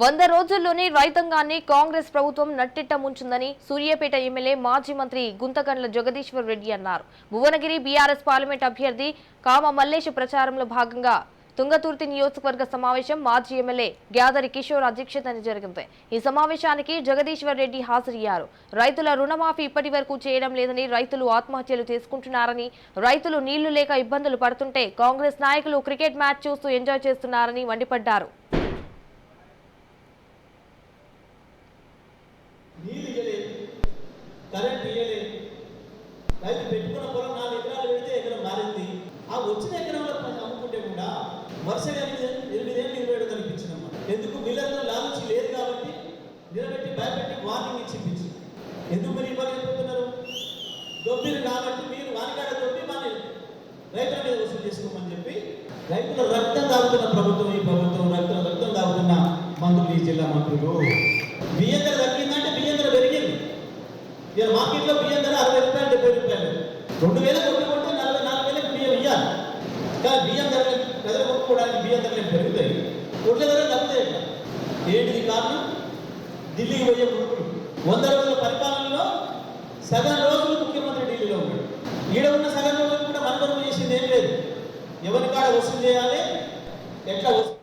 వంద రోజుల్లోనే రైతాంగాన్ని కాంగ్రెస్ ప్రభుత్వం నట్టిట్ట ముంచుందని సూర్యాపేట ఎమ్మెల్యే మాజీ మంత్రి గుంతకండ్ల జగదీశ్వర్ రెడ్డి అన్నారు. భువనగిరి బీఆర్ఎస్ పార్లమెంట్ అభ్యర్థి కామ మల్లేష్ ప్రచారంలో భాగంగా తుంగతుర్తి నియోజకవర్గ సమావేశం మాజీ ఎమ్మెల్యే గ్యాదరి కిషోర్ అధ్యక్షతన జరిగింది. ఈ సమావేశానికి జగదీశ్వర్ రెడ్డి హాజరయ్యారు. రైతుల రుణమాఫీ ఇప్పటి వరకు చేయడం లేదని రైతులు ఆత్మహత్యలు చేసుకుంటున్నారని రైతులు నీళ్ళు లేక ఇబ్బందులు పడుతుంటే కాంగ్రెస్ నాయకులు క్రికెట్ మ్యాచ్ చూస్తూ ఎంజాయ్ చేస్తున్నారని మండిపడ్డారు. కరెంట్ ఇయ్యలేదు రైతు పెట్టుకున్న పొలం నాలుగు ఎకరాలు పెడితే ఎకరం మారింది ఆ వచ్చిన ఎకరంలో అమ్ముకుంటే కూడా వరుసగా ఎనిమిది ఎనిమిదేళ్ళు ఇరవై ఏడు ఎందుకు? మిల్లర్లో లాలూచి లేదు కాబట్టి నిలబెట్టి భయపెట్టి వార్నింగ్ ఇచ్చి ఎందుకు మీరు ఇవ్వలేకపోతున్నారు దొబ్బిలు కాబట్టి మీరు వానికాడ దొబ్బి మన రైతుల మీద వసూలు చేసుకోమని చెప్పి రైతుల రక్తం తాగుతున్న ప్రభుత్వం ఈ ప్రభుత్వం రక్తం రక్తం తాగుతున్న మంత్రులు ఈ జిల్లా మంత్రులు. బియ్యం ధర తగ్గిందంటే బియ్యం ధర పెరిగింది మార్కెట్లో బియ్యం ధర అరవై రూపాయలు డెబ్బై రూపాయలు. రెండు వేల కొట్టి కొంటే నలభై నాలుగు వేలకు బియ్యం ఇయ్యాలి. కానీ బియ్యం ధర ప్రజలు కొనుక్కోవడానికి బియ్యం ధరలు పెరుగుతాయి? కొట్ల ధర తగ్గుతాయి ఏంటిది కారణం? ఢిల్లీకి పోయే కొడుకులు. వంద రోజుల పరిపాలనలో సగం రోజులు ముఖ్యమంత్రి ఢిల్లీలో ఉన్నాడు. ఈడ ఉన్న సగం రోజులు కూడా మన చేసింది ఏం లేదు. ఎవరి కాడ వసూలు చేయాలి? ఎట్లా వసూలు